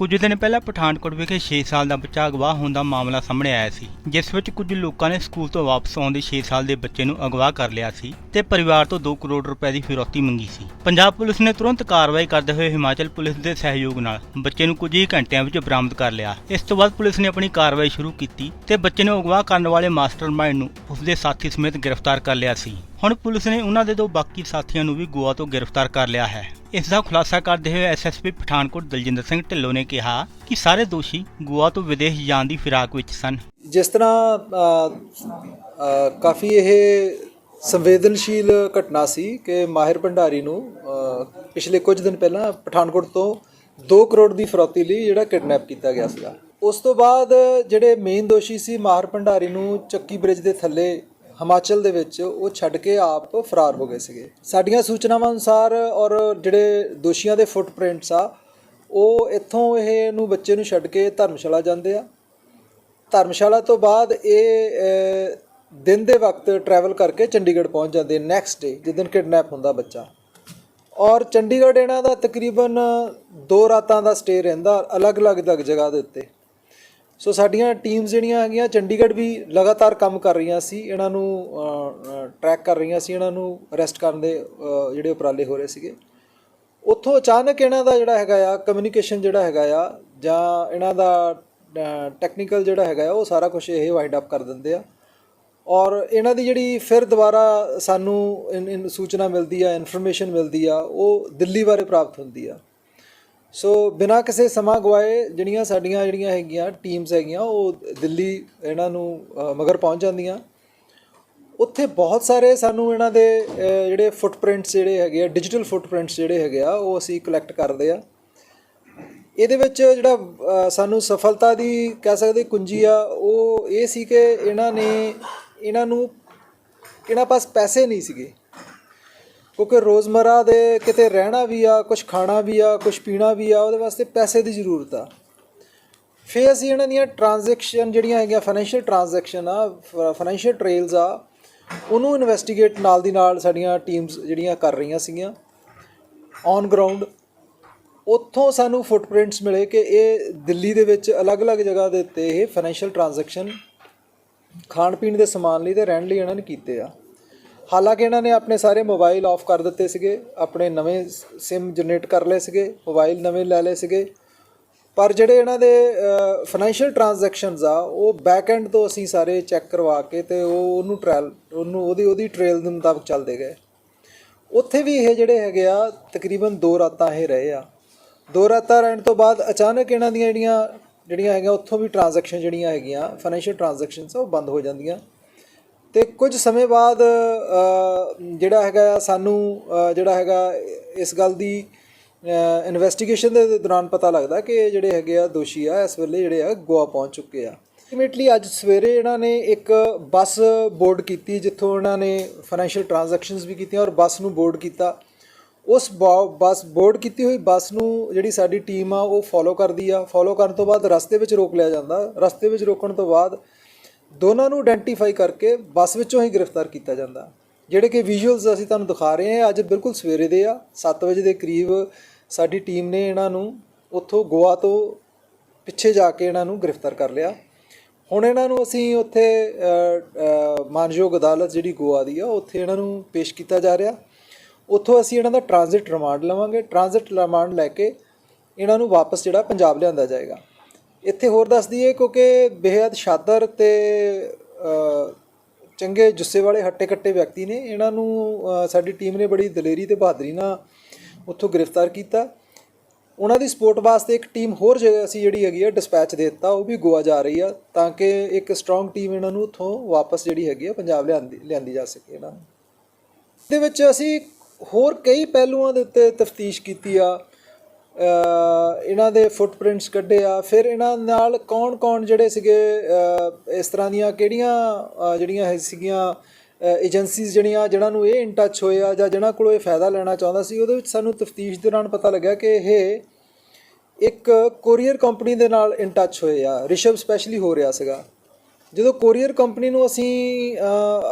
ਕੁਝ ਦਿਨ ਪਹਿਲਾਂ ਪਠਾਨਕੋਟ ਵਿਖੇ 6 ਸਾਲ ਦਾ ਬੱਚਾ ਅਗਵਾ ਹੋਣ ਦਾ ਮਾਮਲਾ ਸਾਹਮਣੇ ਆਇਆ ਸੀ, ਜਿਸ ਵਿੱਚ ਕੁਝ ਲੋਕਾਂ ਨੇ ਸਕੂਲ ਤੋਂ ਵਾਪਸ ਆਉਂਦੇ 6 ਸਾਲ ਦੇ ਬੱਚੇ ਨੂੰ ਅਗਵਾ ਕਰ ਲਿਆ ਸੀ ਤੇ ਪਰਿਵਾਰ ਤੋਂ 2 ਕਰੋੜ ਰੁਪਏ ਦੀ ਫਿਰੌਤੀ ਮੰਗੀ ਸੀ। ਪੰਜਾਬ ਪੁਲਿਸ ਨੇ ਤੁਰੰਤ ਕਾਰਵਾਈ ਕਰਦੇ ਹੋਏ ਹਿਮਾਚਲ ਪੁਲਿਸ ਦੇ ਸਹਿਯੋਗ ਨਾਲ ਬੱਚੇ ਨੂੰ ਕੁਝ ਹੀ ਘੰਟਿਆਂ ਵਿੱਚ ਬਰਾਮਦ ਕਰ ਲਿਆ। ਇਸ ਤੋਂ ਬਾਅਦ ਪੁਲਿਸ ਨੇ ਆਪਣੀ ਕਾਰਵਾਈ ਸ਼ੁਰੂ ਕੀਤੀ ਤੇ ਬੱਚੇ ਨੂੰ ਅਗਵਾ ਕਰਨ ਵਾਲੇ ਮਾਸਟਰਮਾਈਂਡ ਨੂੰ ਉਸਦੇ ਸਾਥੀ ਸਮੇਤ ਗ੍ਰਿਫਤਾਰ ਕਰ ਲਿਆ ਸੀ। ਹੁਣ ਪੁਲਿਸ ਨੇ ਉਹਨਾਂ ਦੇ ਦੋ ਬਾਕੀ ਸਾਥੀਆਂ ਨੂੰ ਵੀ ਗੋਆ ਤੋਂ ਗ੍ਰਿਫਤਾਰ ਕਰ ਲਿਆ ਹੈ। ਇਸ ਦਾ ਖੁਲਾਸਾ ਕਰਦੇ ਹੋਏ ਐਸਐਸਪੀ ਪਠਾਨਕੋਟ ਦਲਜਿੰਦਰ ਸਿੰਘ ਢਿੱਲੋਂ ਨੇ ਕਿਹਾ ਕਿ ਸਾਰੇ ਦੋਸ਼ੀ ਗੋਆ ਤੋਂ ਵਿਦੇਸ਼ ਜਾਣ ਦੀ ਫਿਰਾਕ ਵਿੱਚ ਸਨ। ਜਿਸ ਤਰ੍ਹਾਂ ਕਾਫੀ ਇਹ ਸੰਵੇਦਨਸ਼ੀਲ ਘਟਨਾ ਸੀ ਕਿ ਮਾਹਿਰ ਭੰਡਾਰੀ ਨੂੰ ਪਿਛਲੇ ਕੁਝ ਦਿਨ ਪਹਿਲਾਂ ਪਠਾਨਕੋਟ ਤੋਂ 2 ਕਰੋੜ ਦੀ ਫਰੋਤੀ ਲਈ ਜਿਹੜਾ ਕਿਡਨੈਪ ਕੀਤਾ ਗਿਆ ਸੀਗਾ। ਉਸ ਤੋਂ ਬਾਅਦ ਜਿਹੜੇ ਮੇਨ ਦੋਸ਼ੀ ਸੀ, ਮਾਹਿਰ ਭੰਡਾਰੀ ਨੂੰ ਚੱਕੀ ਬ੍ਰਿਜ ਦੇ ਥੱਲੇ ਹਿਮਾਚਲ ਦੇ ਵਿੱਚ ਉਹ ਛੱਡ ਕੇ ਆਪ ਫਰਾਰ ਹੋ ਗਏ ਸੀਗੇ। ਸਾਡੀਆਂ ਸੂਚਨਾਵਾਂ ਅਨੁਸਾਰ ਔਰ ਜਿਹੜੇ ਦੋਸ਼ੀਆਂ ਦੇ ਫੁੱਟਪ੍ਰਿੰਟਸ ਆ, ਉਹ ਇੱਥੋਂ ਇਹ ਨੂੰ ਬੱਚੇ ਨੂੰ ਛੱਡ ਕੇ ਧਰਮਸ਼ਾਲਾ ਜਾਂਦੇ ਆ। ਧਰਮਸ਼ਾਲਾ ਤੋਂ ਬਾਅਦ ਇਹ ਦਿਨ ਦੇ ਵਕਤ ਟਰੈਵਲ ਕਰਕੇ ਚੰਡੀਗੜ੍ਹ ਪਹੁੰਚ ਜਾਂਦੇ ਨੈਕਸਟ ਡੇ ਜਿਸ ਦਿਨ ਕਿਡਨੈਪ ਹੁੰਦਾ ਬੱਚਾ। ਔਰ ਚੰਡੀਗੜ੍ਹ ਇਹਨਾਂ ਦਾ ਤਕਰੀਬਨ 2 ਰਾਤਾਂ ਦਾ ਸਟੇ ਰਹਿੰਦਾ, ਅਲੱਗ-ਅਲੱਗ ਦਗ ਜਗ੍ਹਾ ਦੇ ਉੱਤੇ। ਸੋ ਸਾਡੀਆਂ ਟੀਮਸ ਜਿਹੜੀਆਂ ਹੈਗੀਆਂ, ਚੰਡੀਗੜ੍ਹ ਵੀ ਲਗਾਤਾਰ ਕੰਮ ਕਰ ਰਹੀਆਂ ਸੀ, ਇਹਨਾਂ ਨੂੰ ਟਰੈਕ ਕਰ ਰਹੀਆਂ ਸੀ, ਇਹਨਾਂ ਨੂੰ ਅਰੈਸਟ ਕਰਨ ਦੇ ਜਿਹੜੇ ਉਪਰਾਲੇ ਹੋ ਰਹੇ ਸੀਗੇ। ਉੱਥੋਂ ਅਚਾਨਕ ਇਹਨਾਂ ਦਾ ਜਿਹੜਾ ਹੈਗਾ ਆ ਕਮਿਊਨੀਕੇਸ਼ਨ ਜਿਹੜਾ ਹੈਗਾ ਆ, ਜਾਂ ਇਹਨਾਂ ਦਾ ਟੈਕਨੀਕਲ ਜਿਹੜਾ ਹੈਗਾ ਆ, ਉਹ ਸਾਰਾ ਕੁਝ ਇਹ ਵਾਈਂਡ ਅਪ ਕਰ ਦਿੰਦੇ ਆ। ਔਰ ਇਹਨਾਂ ਦੀ ਜਿਹੜੀ ਫਿਰ ਦੁਬਾਰਾ ਸਾਨੂੰ ਇਨ ਸੂਚਨਾ ਮਿਲਦੀ ਆ ਇਨਫੋਰਮੇਸ਼ਨ ਮਿਲਦੀ ਆ, ਉਹ ਦਿੱਲੀ ਬਾਰੇ ਪ੍ਰਾਪਤ ਹੁੰਦੀ ਆ। ਸੋ ਬਿਨਾਂ ਕਿਸੇ ਸਮਾਂ ਗਵਾਏ ਜਿਹੜੀਆਂ ਸਾਡੀਆਂ ਜਿਹੜੀਆਂ ਹੈਗੀਆਂ ਟੀਮਸ ਹੈਗੀਆਂ ਉਹ ਦਿੱਲੀ ਇਹਨਾਂ ਨੂੰ ਮਗਰ ਪਹੁੰਚ ਜਾਂਦੀਆਂ। ਉੱਥੇ ਬਹੁਤ ਸਾਰੇ ਸਾਨੂੰ ਇਹਨਾਂ ਦੇ ਅ, ਜਿਹੜੇ ਫੁੱਟਪ੍ਰਿੰਟਸ ਜਿਹੜੇ ਹੈਗੇ ਆ ਡਿਜੀਟਲ ਫੁੱਟਪ੍ਰਿੰਟਸ ਜਿਹੜੇ ਹੈਗੇ ਆ ਉਹ ਅਸੀਂ ਕਲੈਕਟ ਕਰਦੇ ਆ। ਇਹਦੇ ਵਿੱਚ ਜਿਹੜਾ ਸਾਨੂੰ ਸਫਲਤਾ ਦੀ ਕਹਿ ਸਕਦੇ ਕੁੰਜੀ ਆ ਉਹ ਇਹ ਸੀ ਕਿ ਇਹਨਾਂ ਨੇ ਇਹਨਾਂ ਨੂੰ ਇਹਨਾਂ ਪਾਸ ਪੈਸੇ ਨਹੀਂ ਸੀਗੇ। ਕਿਉਂਕਿ ਰੋਜ਼ਮਰਾ ਦੇ ਕਿਤੇ ਰਹਿਣਾ ਵੀ ਆ ਕੁਝ ਖਾਣਾ ਵੀ ਆ ਕੁਝ ਪੀਣਾ ਵੀ ਆ, ਉਹਦੇ ਵਾਸਤੇ ਪੈਸੇ ਦੀ ਜ਼ਰੂਰਤ ਆ। ਫਿਰ ਅਸੀਂ ਇਹਨਾਂ ਦੀਆਂ ਟ੍ਰਾਂਜੈਕਸ਼ਨ ਜਿਹੜੀਆਂ ਹੈਗੀਆਂ ਫਾਈਨੈਂਸ਼ੀਅਲ ਟ੍ਰਾਂਜੈਕਸ਼ਨ ਆ ਫਾਈਨੈਂਸ਼ੀਅਲ ਟ੍ਰੇਲਸ ਆ, ਉਹਨੂੰ ਇਨਵੈਸਟੀਗੇਟ ਨਾਲ ਦੀ ਨਾਲ ਸਾਡੀਆਂ ਟੀਮਸ ਜਿਹੜੀਆਂ ਕਰ ਰਹੀਆਂ ਸੀਗੀਆਂ। ਔਨ ਗਰਾਊਂਡ ਉੱਥੋਂ ਸਾਨੂੰ ਫੁੱਟਪ੍ਰਿੰਟਸ ਮਿਲੇ ਕਿ ਇਹ ਦਿੱਲੀ ਦੇ ਵਿੱਚ ਅਲੱਗ-ਅਲੱਗ ਜਗ੍ਹਾ ਦੇ ਉੱਤੇ ਇਹ ਫਾਈਨੈਂਸ਼ੀਅਲ ਟ੍ਰਾਂਜੈਕਸ਼ਨ ਖਾਣ ਪੀਣ ਦੇ ਸਮਾਨ ਲਈ ਤੇ ਰਹਿਣ ਲਈ ਇਹਨਾਂ ਨੇ ਕੀਤੇ ਆ। ਹਾਲਾਂਕਿ ਇਹਨਾਂ ਨੇ ਆਪਣੇ ਸਾਰੇ ਮੋਬਾਈਲ ਆਫ ਕਰ ਦਿੱਤੇ ਸੀਗੇ, ਆਪਣੇ ਨਵੇਂ ਸਿਮ ਜਨਰੇਟ ਕਰ ਲਏ ਸੀਗੇ, ਮੋਬਾਈਲ ਨਵੇਂ ਲੈ ਲਏ ਸੀਗੇ। ਪਰ ਜਿਹੜੇ ਇਹਨਾਂ ਦੇ ਫਾਈਨੈਂਸ਼ੀਅਲ ਟ੍ਰਾਂਜੈਕਸ਼ਨਸ ਆ, ਉਹ ਬੈਕ ਐਂਡ ਤੋਂ ਅਸੀਂ ਸਾਰੇ ਚੈੱਕ ਕਰਵਾ ਕੇ ਤੇ ਉਹ ਉਹਨੂੰ ਟ੍ਰਾਇਲ ਉਹਨੂੰ ਉਹਦੀ ਉਹਦੀ ਟ੍ਰੇਲ ਦੇ ਮੁਤਾਬਕ ਚੱਲਦੇ ਗਏ। ਉੱਥੇ ਵੀ ਇਹ ਜਿਹੜੇ ਹੈਗੇ ਆ, ਤਕਰੀਬਨ 2 ਰਾਤਾਂ ਇਹ ਰਹੇ ਆ। ਦੋ ਰਾਤਾਂ ਰਹਿਣ ਤੋਂ ਬਾਅਦ ਅਚਾਨਕ ਇਹਨਾਂ ਦੀਆਂ ਜਿਹੜੀਆਂ ਜਿਹੜੀਆਂ ਹੈਗੀਆਂ, ਉੱਥੋਂ ਵੀ ਟ੍ਰਾਂਜੈਕਸ਼ਨ ਜਿਹੜੀਆਂ ਹੈਗੀਆਂ ਫਾਈਨੈਂਸ਼ੀਅਲ ਟ੍ਰਾਂਜੈਕਸ਼ਨਸ ਉਹ ਬੰਦ ਹੋ ਜਾਂਦੀਆਂ। ਤੇ ਕੁਝ ਸਮੇਂ ਬਾਅਦ ਜਿਹੜਾ ਹੈਗਾ ਸਾਨੂੰ ਜਿਹੜਾ ਹੈਗਾ ਇਸ ਗੱਲ ਦੀ ਇਨਵੈਸਟੀਗੇਸ਼ਨ ਦੇ ਦੌਰਾਨ ਪਤਾ ਲੱਗਦਾ ਕਿ ਇਹ ਜਿਹੜੇ ਹੈਗੇ ਆ ਦੋਸ਼ੀ ਆ, ਇਸ ਵੇਲੇ ਜਿਹੜੇ ਆ ਗੋਆ ਪਹੁੰਚ ਚੁੱਕੇ ਆ। ਅਲਟੀਮੇਟਲੀ ਅੱਜ ਸਵੇਰੇ ਇਹਨਾਂ ਨੇ ਇੱਕ ਬੱਸ ਬੋਰਡ ਕੀਤੀ, ਜਿੱਥੋਂ ਇਹਨਾਂ ਨੇ ਫਾਈਨੈਂਸ਼ੀਅਲ ਟ੍ਰਾਂਜੈਕਸ਼ਨਸ ਵੀ ਕੀਤੀਆਂ ਔਰ ਬੱਸ ਨੂੰ ਬੋਰਡ ਕੀਤਾ। ਉਸ ਬਾ- ਬੱਸ ਬੋਰਡ ਕੀਤੀ ਹੋਈ ਬੱਸ ਨੂੰ ਜਿਹੜੀ ਸਾਡੀ ਟੀਮ ਆ, ਉਹ ਫੋਲੋ ਕਰਦੀ ਆ। ਫੋਲੋ ਕਰਨ ਤੋਂ ਬਾਅਦ ਰਸਤੇ ਵਿੱਚ ਰੋਕ ਲਿਆ ਜਾਂਦਾ। ਰਸਤੇ ਵਿੱਚ ਰੋਕਣ ਤੋਂ ਬਾਅਦ ਦੋਨਾਂ ਨੂੰ ਆਇਡੈਂਟੀਫਾਈ ਕਰਕੇ ਬੱਸ ਵਿੱਚੋਂ ਹੀ ਗ੍ਰਿਫਤਾਰ ਕੀਤਾ ਜਾਂਦਾ। ਜਿਹੜੇ ਕਿ ਵਿਜ਼ੂਅਲਸ ਅਸੀਂ ਤੁਹਾਨੂੰ ਦਿਖਾ ਰਹੇ ਹਾਂ, ਅੱਜ ਬਿਲਕੁਲ ਸਵੇਰੇ ਦੇ ਆ 7 ਵਜੇ ਦੇ ਕਰੀਬ ਸਾਡੀ ਟੀਮ ਨੇ ਇਹਨਾਂ ਨੂੰ ਉੱਥੋਂ ਗੋਆ ਤੋਂ ਪਿੱਛੇ ਜਾ ਕੇ ਇਹਨਾਂ ਨੂੰ ਗ੍ਰਿਫਤਾਰ ਕਰ ਲਿਆ। ਹੁਣ ਇਹਨਾਂ ਨੂੰ ਅਸੀਂ ਉੱਥੇ ਮਾਨਯੋਗ ਅਦਾਲਤ ਜਿਹੜੀ ਗੋਆ ਦੀ ਆ, ਉੱਥੇ ਇਹਨਾਂ ਨੂੰ ਪੇਸ਼ ਕੀਤਾ ਜਾ ਰਿਹਾ। ਉੱਥੋਂ ਅਸੀਂ ਇਹਨਾਂ ਦਾ ਟ੍ਰਾਂਜ਼ਿਟ ਰਿਮਾਂਡ ਲਵਾਂਗੇ। ਟ੍ਰਾਂਜ਼ਿਟ ਰਿਮਾਂਡ ਲੈ ਕੇ ਇਹਨਾਂ ਨੂੰ ਵਾਪਸ ਜਿਹੜਾ ਪੰਜਾਬ ਲਿਆਂਦਾ ਜਾਏਗਾ। ਇੱਥੇ ਹੋਰ ਦੱਸ ਦਈਏ ਕਿਉਂਕਿ ਬੇਹੱਦ ਸ਼ਾਦਰ ਤੇ ਚੰਗੇ ਜੁੱਸੇ ਵਾਲੇ ਹੱਟੇ ਕੱਟੇ ਵਿਅਕਤੀ ਨੇ। ਇਹਨਾਂ ਨੂੰ ਸਾਡੀ ਟੀਮ ਨੇ ਬੜੀ ਦਲੇਰੀ ਤੇ ਬਹਾਦਰੀ ਨਾਲ ਉੱਥੋਂ ਗ੍ਰਿਫਤਾਰ ਕੀਤਾ। ਉਹਨਾਂ ਦੀ ਸਪੋਰਟ ਵਾਸਤੇ ਇੱਕ ਟੀਮ ਹੋਰ ਜਗ੍ਹਾ ਅਸੀਂ ਜਿਹੜੀ ਹੈਗੀ ਆ, ਡਿਸਪੈਚ ਦੇ ਦਿੱਤਾ। ਉਹ ਵੀ ਗੋਆ ਜਾ ਰਹੀ ਆ ਤਾਂ ਕਿ ਇੱਕ ਸਟਰੋਂਗ ਟੀਮ ਇਹਨਾਂ ਨੂੰ ਉੱਥੋਂ ਵਾਪਸ ਜਿਹੜੀ ਹੈਗੀ ਆ, ਪੰਜਾਬ ਲਿਆਂਦੀ ਲਿਆਂਦੀ ਜਾ ਸਕੇ ਇਹਨਾਂ ਨੂੰ। ਦੇ ਵਿੱਚ ਅਸੀਂ ਹੋਰ ਕਈ ਪਹਿਲੂਆਂ ਦੇ ਉੱਤੇ ਤਫਤੀਸ਼ ਕੀਤੀ ਆ। ਇਹਨਾਂ ਦੇ ਫੁੱਟਪ੍ਰਿੰਟਸ ਕੱਢੇ ਆ। ਫਿਰ ਇਹਨਾਂ ਨਾਲ ਕੌਣ-ਕੌਣ ਜਿਹੜੇ ਸੀਗੇ ਇਸ ਤਰ੍ਹਾਂ ਦੀਆਂ ਕਿਹੜੀਆਂ ਜਿਹੜੀਆਂ ਹੈ ਸੀਗੀਆਂ ਏਜੰਸੀਜ਼ ਜਿਹੜੀਆਂ ਜਿਹਨਾਂ ਨੂੰ ਇਹ ਇਨ ਟੱਚ ਹੋਏ ਆ ਜਾਂ ਜਿਹਨਾਂ ਕੋਲੋਂ ਇਹ ਫਾਇਦਾ ਲੈਣਾ ਚਾਹੁੰਦਾ ਸੀ, ਉਹਦੇ ਵਿੱਚ ਸਾਨੂੰ ਤਫਤੀਸ਼ ਦੌਰਾਨ ਪਤਾ ਲੱਗਾ ਕਿ ਇਹ ਇੱਕ ਕੋਰੀਅਰ ਕੰਪਨੀ ਦੇ ਨਾਲ ਇਨ ਟੱਚ ਹੋਏ ਆ। ਰਿਸ਼ਵ ਸਪੈਸ਼ਲੀ ਹੋ ਰਿਹਾ ਸੀਗਾ। ਜਦੋਂ ਕੋਰੀਅਰ ਕੰਪਨੀ ਨੂੰ ਅਸੀਂ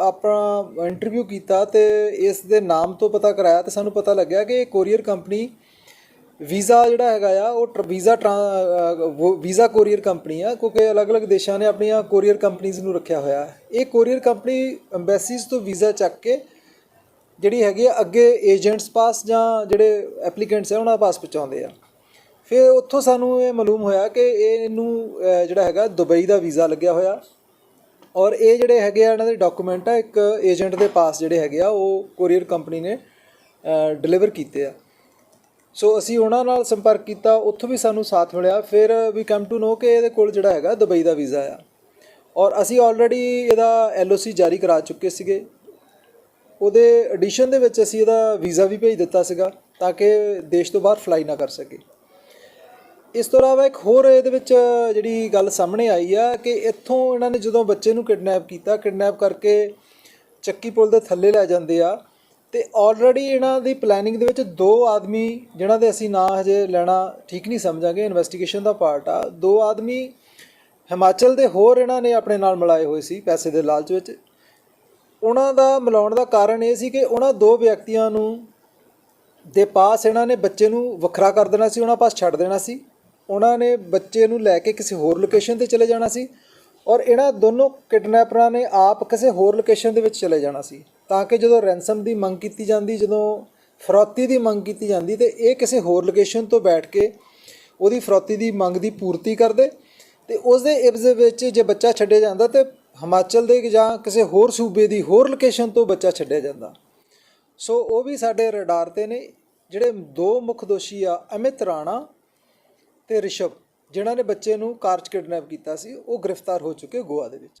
ਆਪਣਾ ਇੰਟਰਵਿਊ ਕੀਤਾ ਤੇ ਇਸ ਦੇ ਨਾਮ ਤੋਂ ਪਤਾ ਕਰਾਇਆ ਤੇ ਸਾਨੂੰ ਪਤਾ ਲੱਗਿਆ ਕਿ ਇਹ ਕੋਰੀਅਰ ਕੰਪਨੀ ਵੀਜ਼ਾ ਜਿਹੜਾ ਹੈਗਾ ਆ, ਉਹ ਟਰ- ਵੀਜ਼ਾ ਟਰਾਂ- ਵੀਜ਼ਾ ਕੋਰੀਅਰ ਕੰਪਨੀ ਆ, ਕਿਉਂਕਿ ਅਲੱਗ-ਅਲੱਗ ਦੇਸ਼ਾਂ ਨੇ ਆਪਣੀਆਂ ਕੋਰੀਅਰ ਕੰਪਨੀਆਂ ਨੂੰ ਰੱਖਿਆ ਹੋਇਆ। ਹੈ ਇਹ ਕੋਰੀਅਰ ਕੰਪਨੀ ਐਮਬੈਸੀਜ਼ ਤੋਂ ਵੀਜ਼ਾ ਚੱਕ ਕੇ ਜਿਹੜੀ ਹੈਗੀ ਆ, ਅੱਗੇ ਏਜੰਟਸ ਪਾਸ ਜਾਂ ਜਿਹੜੇ ਐਪਲੀਕੈਂਟਸ ਆ, ਉਹਨਾਂ ਪਾਸ ਪਹੁੰਚਾਉਂਦੇ ਆ। ਫਿਰ ਉੱਥੋਂ ਸਾਨੂੰ ਇਹ ਮਾਲੂਮ ਹੋਇਆ ਕਿ ਇਹਨੂੰ ਜਿਹੜਾ ਹੈਗਾ, ਦੁਬਈ ਦਾ ਵੀਜ਼ਾ ਲੱਗਿਆ ਹੋਇਆ। ਔਰ ਇਹ ਜਿਹੜੇ ਹੈਗੇ ਆ, ਇਹਨਾਂ ਦੇ ਡਾਕੂਮੈਂਟ ਆ, ਇੱਕ ਏਜੰਟ ਦੇ ਪਾਸ ਜਿਹੜੇ ਹੈਗੇ ਆ, ਉਹ ਕੋਰੀਅਰ ਕੰਪਨੀ ਨੇ ਡਿਲੀਵਰ ਕੀਤੇ ਆ। ਸੋ ਅਸੀਂ ਉਹਨਾਂ ਨਾਲ ਸੰਪਰਕ ਕੀਤਾ, ਉੱਥੋਂ ਵੀ ਸਾਨੂੰ ਸਾਥ ਮਿਲਿਆ। ਫਿਰ ਵੀ ਕਮ ਟੂ ਨੋ ਕਿ ਇਹਦੇ ਕੋਲ ਜਿਹੜਾ ਹੈਗਾ ਦੁਬਈ ਦਾ ਵੀਜ਼ਾ ਆ। ਔਰ ਅਸੀਂ ਆਲਰੇਡੀ ਇਹਦਾ ਐਲਓਸੀ ਜਾਰੀ ਕਰਾ ਚੁੱਕੇ ਸੀਗੇ। ਉਹਦੇ ਐਡੀਸ਼ਨ ਦੇ ਵਿੱਚ ਅਸੀਂ ਇਹਦਾ ਵੀਜ਼ਾ ਵੀ ਭੇਜ ਦਿੱਤਾ ਸੀਗਾ ਤਾਂ ਕਿ ਦੇਸ਼ ਤੋਂ ਬਾਹਰ ਫਲਾਈ ਨਾ ਕਰ ਸਕੇ। ਇਸ ਤੋਂ ਇਲਾਵਾ ਇੱਕ ਹੋਰ ਇਹਦੇ ਵਿੱਚ ਜਿਹੜੀ ਗੱਲ ਸਾਹਮਣੇ ਆਈ ਆ ਕਿ ਇੱਥੋਂ ਇਹਨਾਂ ਨੇ ਜਦੋਂ ਬੱਚੇ ਨੂੰ ਕਿਡਨੈਪ ਕੀਤਾ, ਕਿਡਨੈਪ ਕਰਕੇ ਚੱਕੀ ਪੁਲ ਦੇ ਥੱਲੇ ਲੈ ਜਾਂਦੇ ਆ ਤੇ ਆਲਰੇਡੀ ਇਹਨਾਂ ਦੀ ਪਲੈਨਿੰਗ ਦੇ ਵਿੱਚ ਦੋ ਆਦਮੀ, ਜਿਨ੍ਹਾਂ ਦੇ ਅਸੀਂ ਨਾਂ ਹਜੇ ਲੈਣਾ ਠੀਕ ਨਹੀਂ ਸਮਝਾਂਗੇ ਇਨਵੈਸਟੀਗੇਸ਼ਨ ਦਾ ਪਾਰਟ ਆ। ਦੋ ਆਦਮੀ ਹਿਮਾਚਲ ਦੇ ਹੋਰ ਇਹਨਾਂ ਨੇ ਆਪਣੇ ਨਾਲ ਮਿਲਾਏ ਹੋਏ ਸੀ, ਪੈਸੇ ਦੇ ਲਾਲਚ ਵਿੱਚ। ਉਹਨਾਂ ਦਾ ਮਿਲਾਉਣ ਦਾ ਕਾਰਨ ਇਹ ਸੀ ਕਿ ਉਹਨਾਂ ਦੋ ਵਿਅਕਤੀਆਂ ਨੂੰ ਦੇ ਪਾਸ ਇਹਨਾਂ ਨੇ ਬੱਚੇ ਨੂੰ ਵੱਖਰਾ ਕਰ ਦੇਣਾ ਸੀ, ਉਹਨਾਂ ਪਾਸ ਛੱਡ ਦੇਣਾ ਸੀ। ਉਹਨਾਂ ਨੇ ਬੱਚੇ ਨੂੰ ਲੈ ਕੇ ਕਿਸੇ ਹੋਰ ਲੋਕੇਸ਼ਨ ਤੇ ਚਲੇ ਜਾਣਾ ਸੀ ਔਰ ਇਹਨਾਂ ਦੋਨੋਂ ਕਿਡਨੈਪਰਾਂ ਨੇ ਆਪ ਕਿਸੇ ਹੋਰ ਲੋਕੇਸ਼ਨ ਦੇ ਵਿੱਚ ਚਲੇ ਜਾਣਾ ਸੀ। ਤਾਂ ਕਿ ਜਦੋਂ ਰੈਂਸਮ ਦੀ ਮੰਗ ਕੀਤੀ ਜਾਂਦੀ, ਜਦੋਂ ਫਰੋਤੀ ਦੀ ਮੰਗ ਕੀਤੀ ਜਾਂਦੀ, ਤੇ ਇਹ ਕਿਸੇ ਹੋਰ ਲੋਕੇਸ਼ਨ ਤੋਂ ਬੈਠ ਕੇ ਉਹਦੀ ਫਰੋਤੀ ਦੀ ਮੰਗ ਦੀ ਪੂਰਤੀ ਕਰਦੇ ਤੇ ਉਸ ਦੇ ਇਵਜ਼ ਵਿੱਚ ਜੇ ਬੱਚਾ ਛੱਡਿਆ ਜਾਂਦਾ ਤੇ ਹਿਮਾਚਲ ਦੇ ਜਾਂ ਕਿਸੇ ਹੋਰ ਸੂਬੇ ਦੀ ਹੋਰ ਲੋਕੇਸ਼ਨ ਤੋਂ ਬੱਚਾ ਛੱਡਿਆ ਜਾਂਦਾ। ਸੋ ਉਹ ਵੀ ਸਾਡੇ ਰਡਾਰ ਤੇ ਨੇ, ਜਿਹੜੇ ਦੋ ਮੁੱਖ ਦੋਸ਼ੀ ਆ, ਅਮਿਤ ਰਾਣਾ ਤੇ ਰਿਸ਼ਵ, ਜਿਨ੍ਹਾਂ ਨੇ ਬੱਚੇ ਨੂੰ ਕਾਰ 'ਚ ਕਿਡਨੈਪ ਕੀਤਾ ਸੀ, ਉਹ ਗ੍ਰਿਫਤਾਰ ਹੋ ਚੁੱਕੇ ਗੋਆ ਦੇ ਵਿੱਚ।